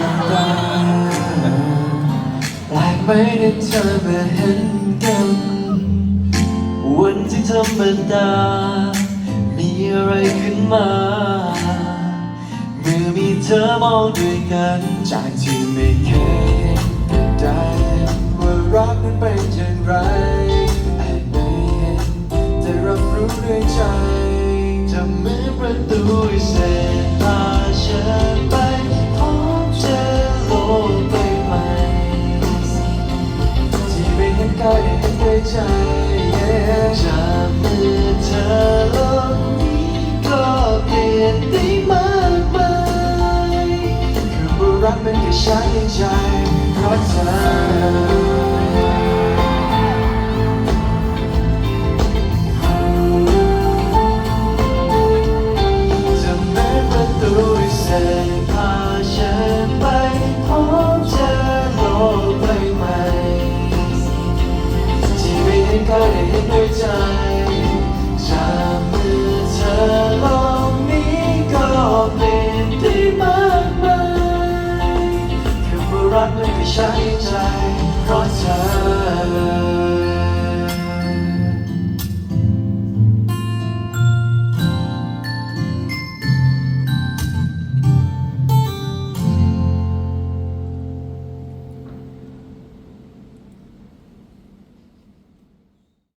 กันแปลกไหมที่เธอมาเห็นกัน วันที่ธรรมดา มีอะไรขึ้นมา เมื่อมีเธอมองด้วยกัน จากที่ไม่เคยเห็นได้ว่ารักนั้นเป็นอย่างไรแอบไม่เห็นแต่รับรู้ด้วยใจ จะเหมือนประตูวิเศษ ใกายเห็นด้วยใจจากมือเธอโลกนี้ก็เปลี่ยนได้มากมายคือว่ารักมันแค่ฉันในใจเพราะเธอ ด้วยใจ จากมือเธอลองนี้ก็เปลี่ยนได้มากมายคำว่ารักมันก็ใช้ใจเพราะเธอ